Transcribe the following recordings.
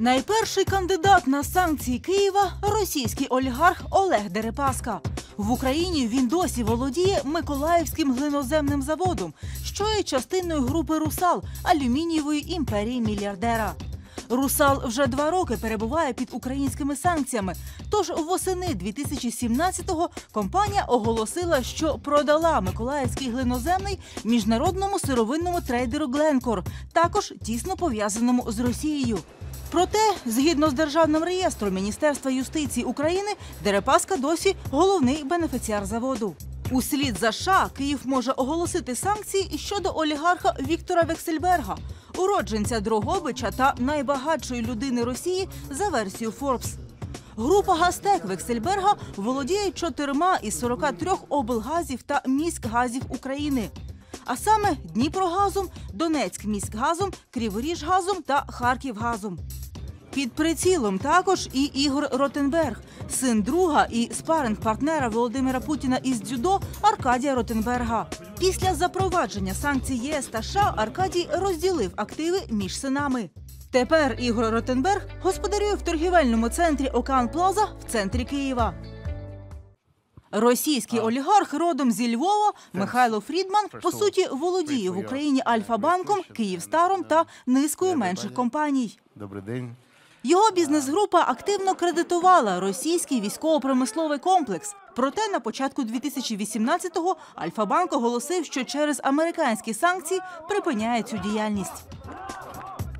Найперший кандидат на санкції Києва російський олігарх Олег Дерипаска. В Україні він досі володіє Миколаївським глиноземним заводом, що є частиною групи Русал алюмінієвої імперії мільярдера. Русал вже два роки перебуває під українськими санкціями. Тож восени 2017-го компанія оголосила, що продала Миколаївський глиноземний міжнародному сировинному трейдеру Гленкор, також тісно пов'язаному з Росією. Проте, згідно з державним реєстром Міністерства юстиції України, Дерипаска досі головний бенефіціар заводу. Услід за США Київ може оголосити санкції і щодо олігарха Віктора Вексельберга, уродженця Дрогобича та найбагатшої людини Росії за версією Forbes. Група Гастек Вексельберга володіє чотирма із 43 облгазів та міськгазів України. А саме Дніпрогазом, Донецькміськгазом, Криворіжгазом та Харківгазом. Під прицілом також і Ігор Ротенберг, син друга і спаринг-партнера Володимира Путіна із дзюдо Аркадія Ротенберга. Після запровадження санкцій ЄС та США Аркадій розділив активи між синами. Тепер Ігор Ротенберг господарює в торгівельному центрі Океан Плаза в центрі Києва. Російський олігарх родом зі Львова Михайло Фрідман по суті володіє в Україні Альфа-банком, Київстаром та низкою менших компаній. Добрий день. Його бізнес-група активно кредитувала російський військово-промисловий комплекс. Проте на початку 2018-го Альфа-банк оголосив, що через американські санкції припиняє цю діяльність.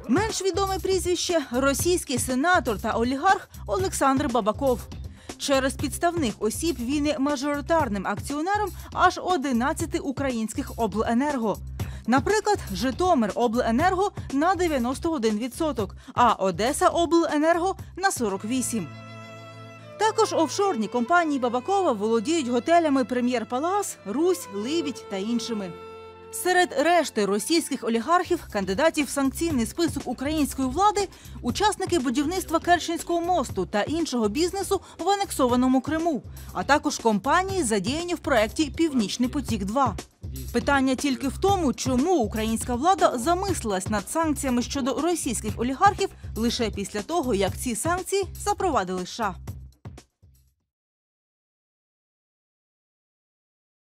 Менш відоме прізвище російський сенатор та олігарх Олександр Бабаков. Через підставних осіб він є мажоритарним акціонером аж 11 українських обленерго. Наприклад, Житомир Обленерго на 91%, а Одеса Обленерго на 48%. Також офшорні компанії Бабакова володіють готелями Прем'єр Палас, Русь, Ливідь та іншими. Серед решти російських олігархів, кандидатів в санкційний список української влади, учасники будівництва Керченського мосту та іншого бізнесу в анексованому Криму, а також компанії, задіяні в проєкті Північний потік 2 Питання тільки в тому, чому українська влада замислилась над санкціями щодо російських олігархів лише після того, як ці санкції запровадили США.